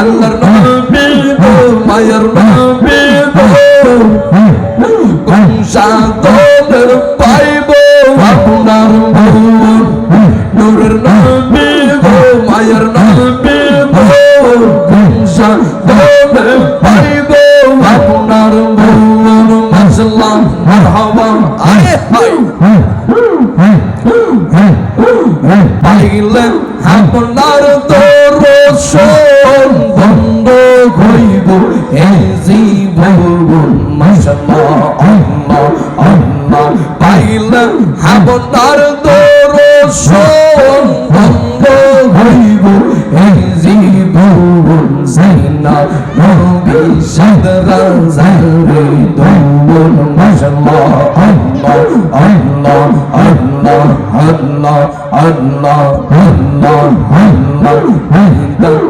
আল্লাহর নামে গো মায়ের নামে গো কুমসা তোদের পাইব, আপনার মন। নূরের নামে গো মায়ের নামে গো কুমসা তোদের পাইব, আপনার মন। মাসলা মারহাবা। আয় হাই। পাইলেন আপনার তো রোশন বন্ধ হইব এই জীবন মশমা আম্মা আম্মা পাইলাম হাবদার দরশন বন্ধ হইব এই জীবন জাইনা নবী সাদরা জারে দরবন মশমা আম্মা আম্মা আম্মা আল্লাহ আল্লাহ আল্লাহ আল্লাহ আল্লাহ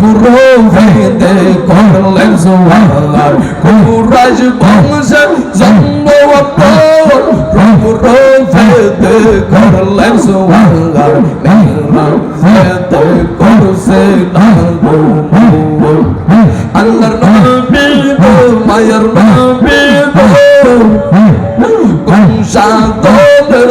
কুরোহেতে করলেন সুবহানাল্লাহ কুরাজ বংশে জন্ম অপর কুরোহেতে করলেন সুবহানাল্লাহ মেহরাম হেতে করছে আল্লাহর নবী গো মায়ের নবী গো কুমসা গোদের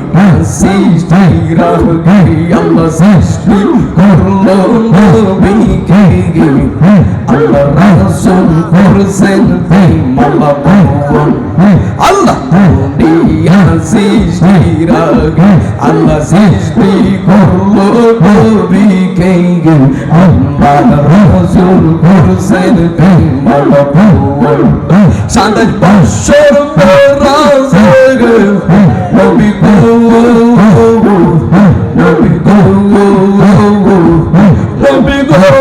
সৃষ্টি রাখবি আল্লাহ সৃষ্টি করল নবীকে আল্লাহ রাসূল করছেন মালা ভগবান আল্লাহ দুনিয়া সৃষ্টি রাখবি আল্লাহ সৃষ্টি করল নবীকে আল্লাহ রাসূল নবী গো নবী গো নবী গো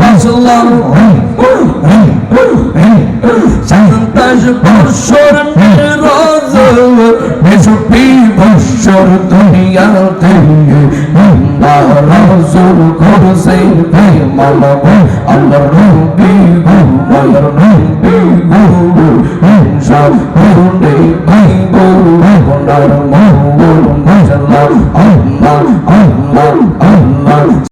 মাশাআল্লাহ সাতাশ বৎসর চুপি বৎসর দুনিয়াতে রসুল করছে মানব আমার রবি গো আমার রবি গো সব গুণে ভাই গো আপনার মঙ্গল মশলা আল্লাহ আল্লাহ আল্লাহ